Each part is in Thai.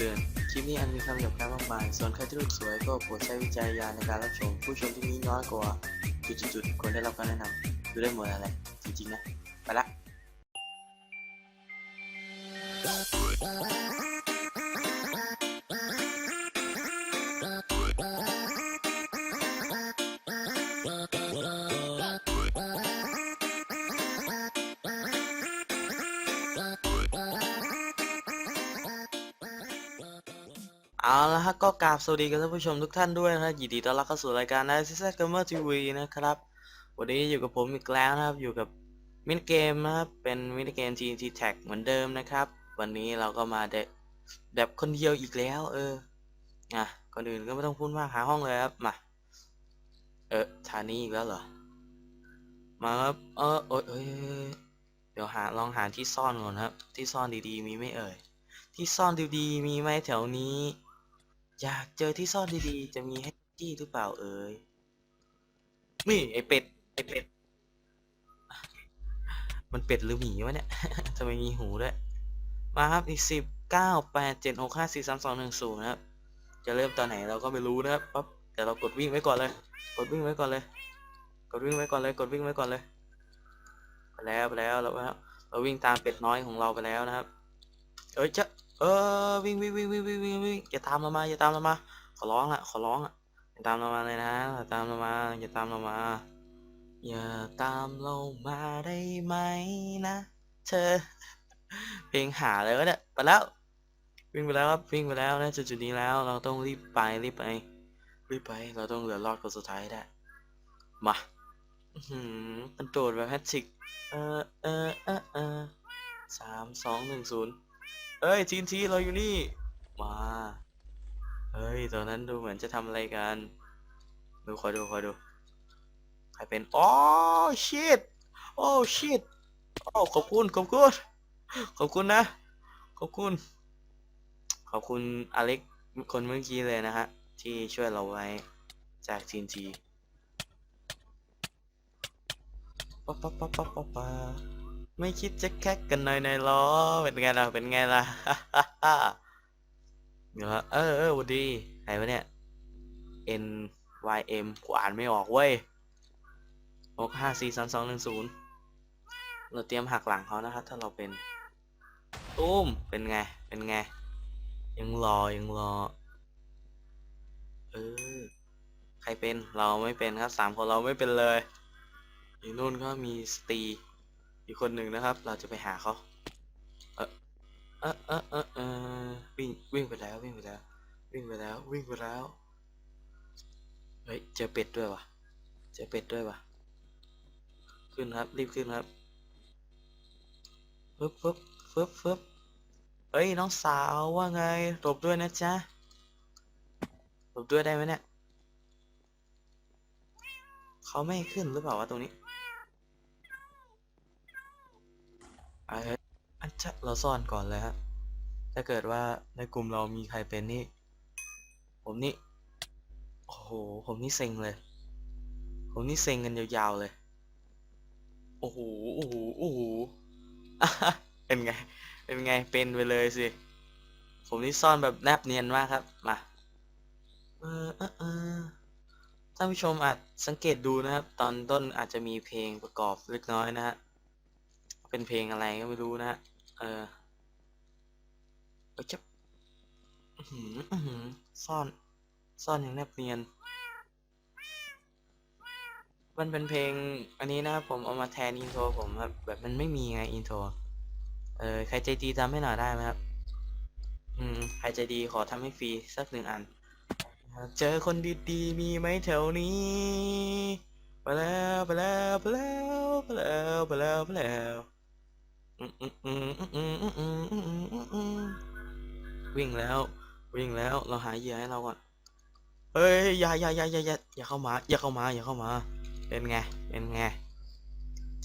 ตือน คลิปนี้อันมีคำหยาบคายมากมาย ส่วนใครที่รู้สวยก็โปรดใช้วิจารณญาณในการรับชม ผู้ชมที่มีน้อยกว่า จุดๆควรได้รับการแนะนำดูได้หมดอะไร จริงๆนะ ไปละ เอาละฮะก็กราบสวัสดีกับท่านผู้ชมทุกท่านด้วยนะครับยินดีต้อนรับเข้าสู่รายการ n a s i s Gamer TV นะครับ วันนี้อยู่กับผมอีกแล้วนะครับ อยู่กับมินิเกมนะครับ เป็นมินิเกม TNT Tag เหมือนเดิมนะครับ วันนี้เราก็มาเดแบบคนเดียวอีกแล้ว เอออะก่อนอื่นก็ไม่ต้องพูดมากหาห้องเลยครับ มา เออฐานี้อีกแล้วเหรอ มาครับ เออโอยเอ้ยเอ้ยเดี๋ยวหาลองหาที่ซ่อนก่อนครับ ที่ซ่อนดีๆ มีไหม่เอ่ยที่ซ่อนดีๆมีไหมแถวนี้ อยากเจอที่ซ่อนดีๆ จะมีให้จี้หรือเปล่าเอ่ยนี่ไอเป็ดไอเป็ด มันเป็ดหรือหมีวะเนี่ย ทำไมมีหูด้วย มาครับอีกสิบเก้าแปดเจ็ดหกห้าสี่สามสองหนึ่งศูนย์นะครับ จะเริ่มตอนไหนเราก็ไม่รู้นะครับปั๊บเดี๋ยวเรากดวิ่งไว้ก่อนเลย กดวิ่งไว้ก่อนเลย กดวิ่งไว้ก่อนเลย กดวิ่งไว้ก่อนเลย ไปแล้วไปแล้วเราแล้ว เราวิ่งตามเป็ดน้อยของเราไปแล้วนะครับ อ้ยจะเออวิ่งวิ่งวิ่งวิ่งวิ่งวิ่งวิ่งอย่าตามเรามาอย่าตามเรามา ขอร้องละขอร้องละอย่าตามเรามาเลยนะอย่าตามเรามาอย่าตามเรามาอย่าตามเรามาได้ไหมนะเธอ เพลงหาเลยวะเนี่ยไปแล้ววิ่งไปแล้วครับวิ่งไปแล้วนะจุดจุดนี้แล้วเราต้องรีบไปรีบไปรีบไปเราต้องเหลือรอดคนสุดท้ายได้มาอื้อหืมมันโดดแบบแฮตทริกเออเออเออเออสามสองหนึ่งศูนย์ เอ้ยทีนทีเราอยู่นี่ มาเฮ้ยตอนนั้นดูเหมือนจะทำอะไรกันดูคอยดูคอยดูใครเป็นอ๋อชิตโอ้ชิตโอ้ขอบคุณขอบคุณขอบคุณนะ ขอบคุณ ขอบคุณอเล็กคนเมื่อกี้เลยนะฮะ ที่ช่วยเราไว้จากทีนทีป๊าป๊าป๊าป๊าป๊าป๊า ไม่คิดจะแคกกันหน่อยในอยหรอเป็นไงล่ะเป็นไงล่ะเดี๋ยวเออเออวันดีใครวะเนี่ย N Y M กูอ่านไม่ออกเว้ยหกห้าสี่สามสองหนึ่งศูนย์เราเตรียมหักหลังเขานะครับ ถ้าเราเป็นตุ้มเป็นไง เป็นไง ยังรอยังรอ เออ ใครเป็นเราไม่เป็นครับสามคนเราไม่เป็นเลยอยู่นู่นก็มีสตี อีกคนหนึ่งนะครับ เราจะไปหาเขาเออเออเออเออเออวิ่งวิ่งไปแล้ววิ่งไปแล้ว วิ่งไปแล้ววิ่งไปแล้วเฮ้ยเจอเป็ดด้วยวะเจอเป็ดด้วยวะขึ้นครับรีบขึ้นครับฟึบฟึบฟึบฟึบเฮ้ยน้องสาวว่าไงหลบด้วยนะจ๊ะหลบด้วยได้ไหมเนี่ยเขาไม่ขึ้นหรือเปล่าวะตรงนี้ ไอ้อันจะเราซ่อนก่อนเลยครับถ้าเกิดว่าในกลุ่มเรามีใครเป็นนี่ ผมนี่ โอ้โห ผมนี่เซ็งเลย ผมนี่เซ็งกันยาวๆเลย โอ้โห โอ้โห โอ้โหอะฮะเป็นไง เป็นไง เป็นไปเลยสิ ผมนี่ซ่อนแบบแนบเนียนมากครับ มา เออเออเออท่านผู้ชมอาจสังเกตดูนะครับ ตอนต้นอาจจะมีเพลงประกอบเล็กน้อยนะฮะ เป็นเพลงอะไรก็ไม่รู้นะฮะ เออเอ้ยจะอื้อหืออื้อหือซ่อน ซ่อนอย่างแนบเนียน มันเป็นเพลง อันนี้นะครับผมเอามาแทนอินโทรผมครับแบบมันไม่มีไงอินโทร เออใครใจดีทำให้หน่อยได้ไหมครับ อืมใครใจดีขอทำให้ฟรีสักหนึ่งอัน เจอคนดีๆ มีไหมแถวนี้ไปแล้วไปแล้วไปแล้วไปแล้วไปแล้วไปแล้ว วิ่งแล้ว วิ่งแล้วเราหาเหยื่อให้เราก่อนเฮ้ยอย่าอย่าอย่าอย่าอย่าอย่าเข้ามาอย่าเข้ามาอย่าเข้ามาเป็นไงเป็นไง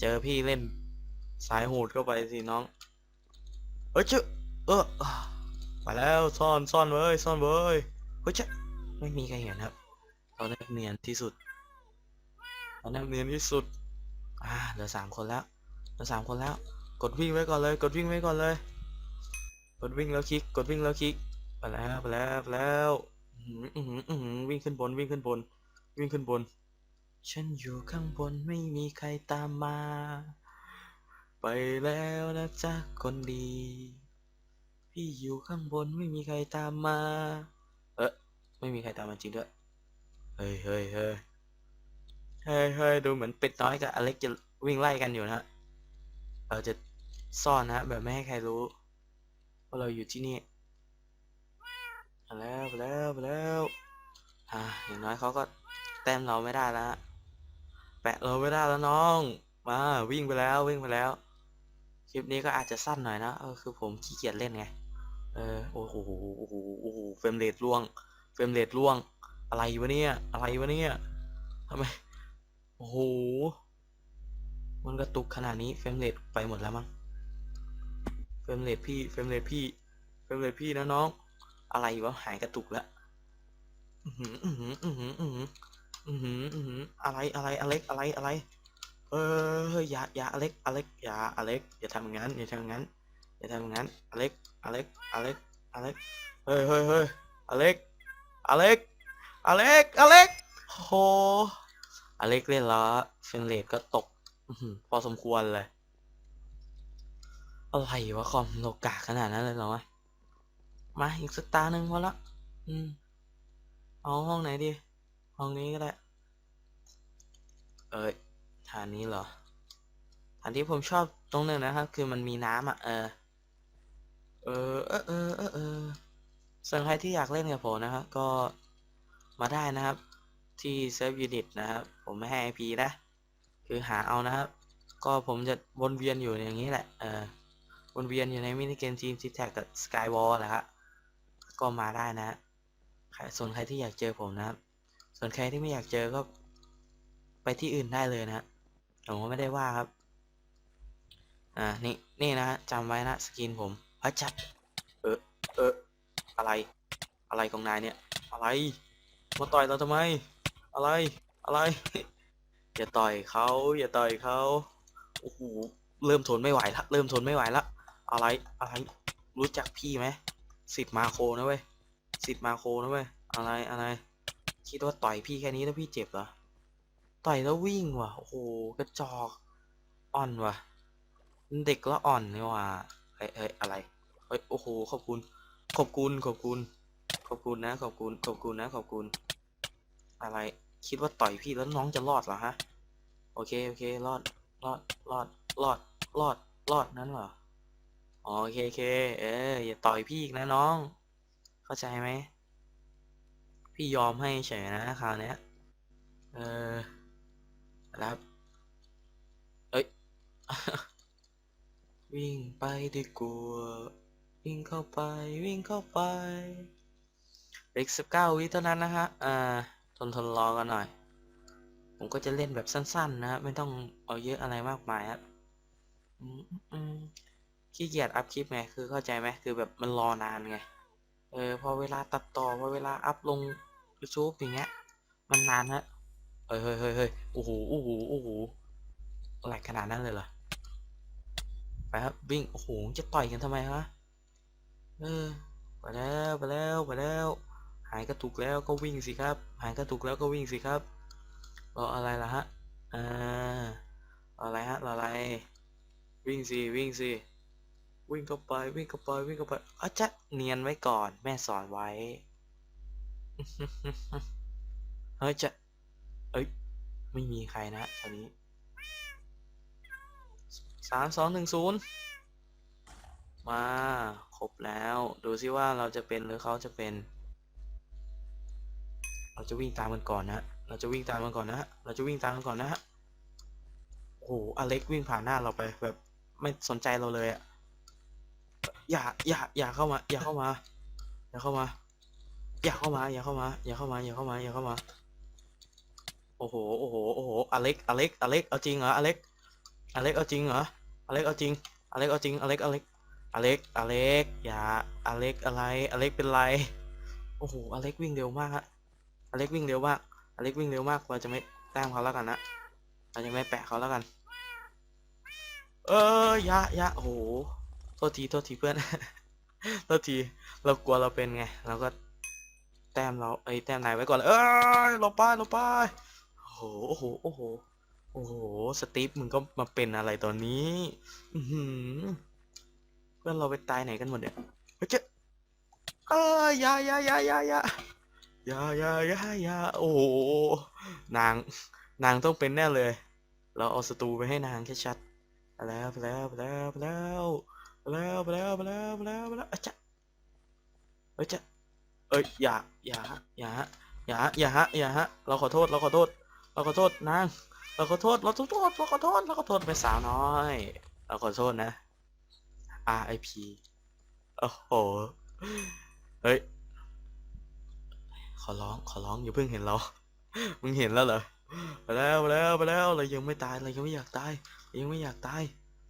เจอพี่เล่นสายโหดเข้าไปสิน้องเฮ้ยเจ้าเออไปแล้วซ่อนซ่อนเว้ยซ่อนเว้ยเฮ้ยเจ้าไม่มีใครเห็นครับเราแนบเนียนที่สุดเราแนบเนียนที่สุดอ่าเหลือสามคนแล้วเหลือสามคนแล้ว กดวิ่งไว้ก่อนเลย กดวิ่งไว้ก่อนเลย กดวิ่งแล้วคลิก กดวิ่งแล้วคลิกไปแล้วไปแล้วไปแล้ววิ่งขึ้นบนวิ่งขึ้นบน วิ่งขึ้นบน ฉันอยู่ข้างบนไม่มีใครตามมา ไปแล้วนะจ๊ะคนดี พี่อยู่ข้างบนไม่มีใครตามมา เอ๊ะไม่มีใครตามมาจริงด้วย เฮ้ยเฮ้ยเฮ้ยเฮ้ยเฮ้ยดูเหมือนเป็ดน้อยกับอเล็กจะวิ่งไล่กันอยู่นะฮะเราจะ ซ่อนนะแบบไม่ให้ใครรู้ว่าเราอยู่ที่นี่ไปแล้วไปแล้วไปแล้วอ่าอย่างน้อยเขาก็แต้มเราไม่ได้แล้วแปะเราไม่ได้แล้วน้อง มาวิ่งไปแล้ววิ่งไปแล้ว คลิปนี้ก็อาจจะสั้นหน่อยนะเออคือผมขี้เกียจเล่นไง เออโอ้โหโอ้โหโอ้โหเฟรมเรทร่วง เฟรมเรทร่วง อะไรวะเนี่ยอะไรวะเนี่ยทำไมโอ้โหมันกระตุกขนาดนี้เฟรมเรทไปหมดแล้วมั้ง เฟรมเรทพี่เฟรมเรทพี่เฟรมเรทพี่นะน้อง อะไรวะหายกระตุกแล้วอือหืออือหืออือหืออือหืออือหืออือหืออะไรอะไรอเล็กอะไรอะไร เออเฮ้ยอย่าอย่าอเล็กอเล็กอย่าอเล็กอย่าทำอย่างนั้นอย่าทำอย่างนั้นอย่าทำอย่างนั้นอเล็กอเล็กอเล็กอเล็กเฮ้ยเฮ้ยเฮ้ยอเล็กอเล็กอเล็กอเล็กโหอเล็กเล่นแล้วเฟรนเรทก็ตกพอสมควรเลย อะไรวะคอมโลกาขนาดนั้นเลยเหรอวะ มาอีกสตาร์หนึ่งพอละ อืม เอาห้องไหนดี ห้องนี้ก็ได้ เอ้ยฐานนี้เหรอฐานที่ผมชอบตรงหนึ่งนะครับ คือมันมีน้ำอะ เออ เออ เออ เออ เออเออส่วนใครที่อยากเล่นกับผมนะครับ ก็มาได้นะครับ ที่เซิร์ฟยูนิตนะครับ ผมไม่ให้ IP นะ คือหาเอานะครับ ก็ผมจะวนเวียนอยู่อย่างนี้แหละ เออ วนเวียนอยู่ในมินิเกมทีมซิแท็กกับสกายวอลแหละครับก็มาได้นะฮะใครส่วนใครที่อยากเจอผมนะครับ ส่วนใครที่ไม่อยากเจอก็ไปที่อื่นได้เลยนะผมก็ไม่ได้ว่าครับ อ่า นี่ นี่นะจำไว้นะสกินผมพัจัดเออเอออะไร อะไรของนายเนี่ย อะไร มาต่อยเราทำไม อะไร อะไร อย่าต่อยเขา อย่าต่อยเขา โอ้โห เริ่มทนไม่ไหวละ เริ่มทนไม่ไหวละ อะไร อะไร รู้จักพี่ไหมสิทธิ์มาโคนะเว้ยสิทธิ์มาโคนะเว้ย อะไร อะไร คิดว่าต่อยพี่แค่นี้แล้วพี่เจ็บเหรอ ต่อยแล้ววิ่งว่ะ โอ้โห กระจอก อ่อนว่ะ เด็กแล้วอ่อนนี่ว่ะ เฮ้ยเฮ้ยอะไร เฮ้ย โอ้โห ขอบคุณ ขอบคุณ ขอบคุณ ขอบคุณนะ ขอบคุณ ขอบคุณนะ ขอบคุณ อะไร คิดว่าต่อยพี่แล้วน้องจะรอดเหรอฮะ โอเค โอเค รอด รอด รอด รอด รอด รอดนั้นเหรอ โอเคโอเค เออ อย่าต่อยพี่อีกนะน้อง เข้าใจไหม พี่ยอมให้เฉยนะคราวนี้เออรับเอ้ย วิ่งไปดีกว่าวิ่งเข้าไป วิ่งเข้าไปอีกสิบเก้าวิเท่านั้นนะฮะ อ่า ทนทนรอกันหน่อย ผมก็จะเล่นแบบสั้น ๆ นะครับไม่ต้องเอาเยอะอะไรมากมายครับอืม ขี้เกียจอัพคลิปไงคือเข้าใจไหมคือแบบมันรอนานไงเออพอเวลาตัดต่อพอเวลาอัพลง YouTube อย่างเงี้ย มันนานฮะเฮ้ยเฮ้ยเฮ้ยเฮ้ยโอ้โหโอ้โหโอ้โหอะไรขนาดนั้นเลยเหรอไปครับวิ่งโอ้โหจะต่อยกันทำไมฮะเออไปแล้วไปแล้วไปแล้ว หายกระตุกแล้วก็วิ่งสิครับ หายกระตุกแล้วก็วิ่งสิครับรออะไรล่ะฮะอ่าอะไรฮะรออะไรวิ่งสิวิ่งสิ วิ่งเข้าไปวิ่งเข้าไปวิ่งเข้าไปอาจะเนียนไว้ก่อน แม่สอนไว้เฮ้ยจะเอ้ยไม่มีใครนะตอนนี้สามสองหนึ่งศูนย์มาครบแล้ว ดูซิว่าเราจะเป็นหรือเขาจะเป็น เราจะวิ่งตามมันก่อนนะเราจะวิ่งตามมันก่อนนะเราจะวิ่งตามมันก่อนนะฮะโอ้โหอเล็กวิ่งผ่านหน้าเราไปแบบไม่สนใจเราเลยอะ อย่า อย่า อย่าเข้ามา อย่าเข้ามา อย่าเข้ามา อย่าเข้ามา อย่าเข้ามา อย่าเข้ามา อย่าเข้ามา อย่าเข้ามา โอ้โห โอ้โห โอ้โห อเล็ก อเล็ก อเล็ก เอาจริงเหรอ อเล็ก อเล็ก เอาจริงเหรอ อเล็ก เอาจริง อเล็ก เอาจริง อเล็ก อเล็ก อเล็ก อเล็ก อย่า อเล็กอะไร อเล็กเป็นไร โอ้โห อเล็กวิ่งเร็วมากฮะ อเล็กวิ่งเร็วมาก อเล็กวิ่งเร็วมาก เราจะไม่แต้มเขาแล้วกันนะเราจะไม่แปะเขาแล้วกัน เอออยาอยาโอ้โห โทษทีโทษทีเพื่อนแล้วทีเรากลัวเราเป็นไงเราก็แต้มเราไอ้แต้มนายไว้ก่อนเลยเอ้ยลบไปลบไปโอ้โหโอ้โหโอ้โหโอ้โหสตีฟมึงก็มาเป็นอะไรตอนนี้อืเพื่อนเราไปตายไหนกันหมดเนี่ยเฮ้ยเจ๊เอ้ยอยาอยาอยาอยาอยาอยาอยาอยายาโอ้โหนางนางต้องเป็นแน่เลย เราเอาศัตรูไปให้นางแค่ชัดแล้วแล้วแล้วแล้ว แล้วไปแล้วไปแล้วไปแล้วไปแล้วอะจ๊ะเฮ้ยจ๊ะเอ้ยอย่าอย่าอย่าอย่าอย่าฮะอย่าฮะเราขอโทษเราขอโทษ เราขอโทษนางเราขอโทษเราขอโทษเราขอโทษเราขอโทษไปสาวน้อย เราขอโทษนะ RIP โอ้โหเฮ้ยขอร้องขอร้องอย่าเพิ่งเห็นเรา มึงเห็นแล้วเหรอไปแล้วไปแล้วไปแล้วเรายังไม่ตายเรายังไม่อยากตาย ยังไม่อยากตาย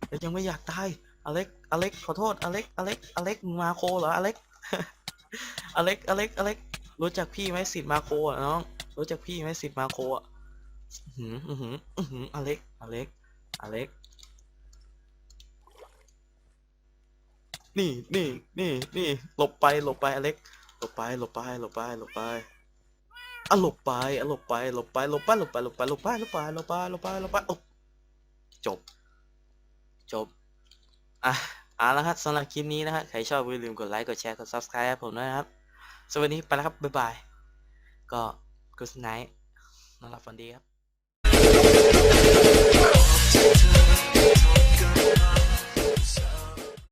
เรายังไม่อยากตาย อเล็ก อเล็ก ขอโทษ อเล็ก อเล็ก อเล็ก มาโคเหรอ อเล็ก อเล็ก อเล็ก อเล็ก รู้จักพี่ไหมสิทธิ์มาโคอะน้อง รู้จักพี่ไหมสิทธิ์มาโคอะอือหืออือหืออือหืออเล็ก อเล็ก อเล็ก นี่ นี่ นี่ นี่ หลบไป หลบไป อเล็ก หลบไป หลบไป หลบไป หลบไปอะหลบไปอะหลบไป หลบไป หลบไป หลบไป หลบไป หลบไป หลบไป หลบไป หลบไป หลบไปโอ้จบ จบ อะเอาละครับสำหรับคลิปนี้นะฮะใครชอบอย่าลืมกดไลค์กดแชร์กด subscribe ให้ผมด้วยนะครับ สวัสดีไปแล้วครับ บ๊ายบาย ก็ good night นอนหลับฝันดีครับ